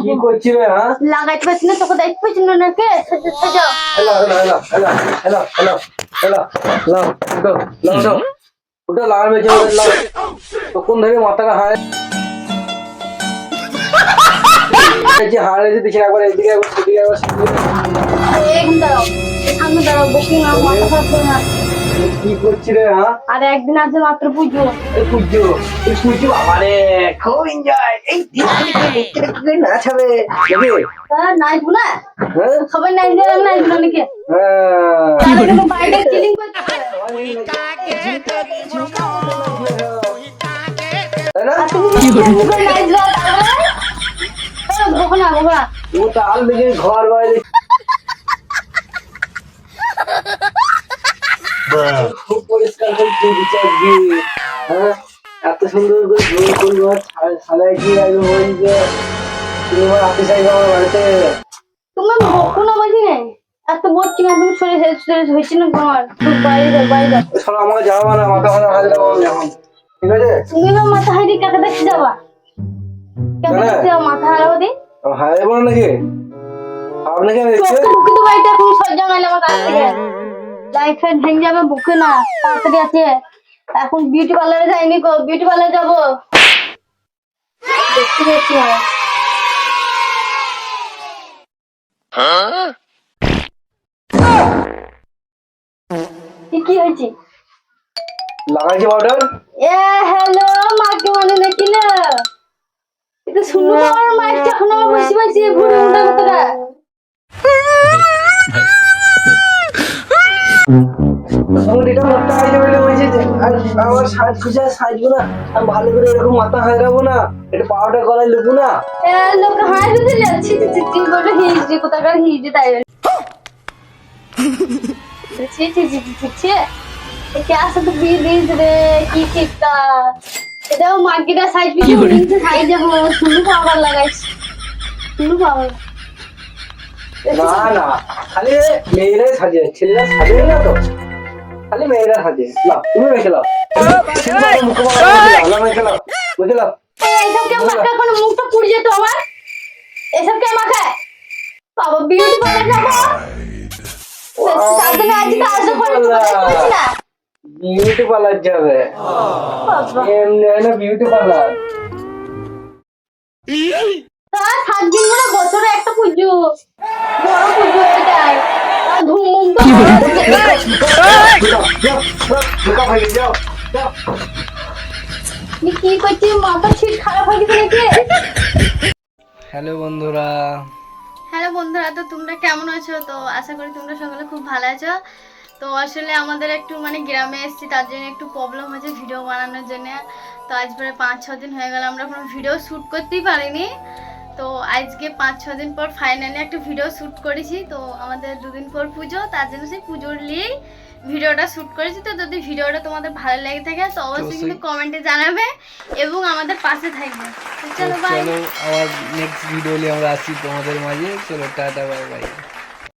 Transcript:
কি করছিল হ্যাঁ? লাগাইতে পারছি না তোকে দেখতে পাচ্ছি না নাকি? যাও। Hello hello hello hello hello hello hello লাও উঠো লাও উঠো। উঠো লাগার বেঁচে লাও তখন ধরে মাথাটা হায়? যে হাড়ে একবার এদিকে একবার সেদিকে একবার সেদিকে দাঁড়াও সামনে দাঁড়াও বসি না মাথা খারাপ করো না। কি করছি রে হ্যাঁ? আর একদিন আছে মাত্র পুজো। পুজো পুজো আমারে খুব এনজয় এই নাকি হ্যাঁ নাচবো না হ্যাঁ সবাই নাচবে আমি নাচবো না নাকি হ্যাঁ। বাইরে চিলিং করতে তাই না আর তুমি চিলিং করে নাচবে তারপরে বকো না বকো না ও তাল বেজে ঘর বাইরে খুব পরিষ্কার করে বিচার দিয়ে। হ্যাঁ? এত সুন্দর করে গোল করব সালাই কি লাগবে বলছে তুমি আমার হাতে চাইবে আমার বাড়িতে। তুমি বকো না এত তুমি হয়েছে তোমার। বাইরে যাও বাইরে যাও। সব আমাকে যাওয়া না মাথা হাজরা এখন। ঠিক আছে? তুমি না মাথা হাইরি কাকে দেখতে যাবা? কাকে কেন? দেখতে মাথা হারাবো দি হায় বলো নাকি? আপনাকে আমি দেখছি চোখটা বুকে তো বাড়িতে এখন সজ্জা মাইলে আমার কাছ থেকে। লাইফ ফাইট ভেঙে যাবে বুকে না তাড়াতাড়ি আছে। এখন বিউটি পার্লারে যাইনি গো বিউটি পার্লারে যাব। দেখতে আমার কি হয়েছে? লাগাইছি পাউডার এ হ্যালো মাকে মানে নাকি না? এটা শুনব আমার মায়ের এখন আমার বসে বসে ঘুরে এটা মোটা হয়ে যাবে বলে বলছি যে, আমার সাজ খুঁজে সাজবো না আমি ভালো করে এরকম মাথা হারাবো না এটা পাউডার গলায় লেবো না। লোক হাই দিলে ছি ছি ছি ছি বলে হিজড়ি কোথাকার হিজড়ি তাই ছি ছি ছি ছি ছি ছি। এ তো বিয়ে দিয়েছে রে কি ঠিকটা এটাও মার্কেটে সাইজ পিছু সাইজ যাব শুনু পাওয়ার লাগাইছি। শুনু পাওয়ার না না খালি মেয়েরাই সাজে ছেলেরা সাজে না তো? খালি মেয়েরা সাজে লাও তুমি মেখে লাও ছেলেরা মুখে মাখা মেখে লাও বুঝে লাও এইসব কেউ মাখা কোনো মুখটা পুড়ে যেত আমার? এসব কে মাখায় বাবা বিউটি পার্লার যাব সাথে আজকে আসতে পারি করছি না। বিউটি পার্লার যাবে। এমনি হয় না বিউটি পার্লার সাত দিন বছরে একটা পুজো বড় পুজো এটাই আর ধুমধুম তো যাও যাও আমি কি করছি? মাথা ছিট খারাপ হয়ে গেছে হ্যালো বন্ধুরা। হ্যালো বন্ধুরা তো তোমরা কেমন আছো? তো আশা করি তোমরা সকলে খুব ভালো আছো। তো আসলে আমাদের একটু মানে গ্রামে এসেছি তার জন্য একটু প্রবলেম হয়েছে ভিডিও বানানোর জন্য। তো আজ প্রায় পাঁচ ছ দিন হয়ে গেল আমরা কোনো ভিডিও শ্যুট করতেই পারিনি। তো আজকে পাঁচ ছ দিন পর ফাইনালি একটা ভিডিও শ্যুট করেছি। তো আমাদের দুদিন পর পুজো তার জন্য সেই পুজোর নিয়েই ভিডিওটা শ্যুট করেছি। তো যদি ভিডিওটা তোমাদের ভালো লেগে থাকে তো অবশ্যই কিন্তু কমেন্টে জানাবে এবং আমাদের পাশে থাকবে। চলো বাই চলো আবার নেক্সট ভিডিও নিয়ে আমরা আসি তোমাদের মাঝে। চলো টাটা বাই বাই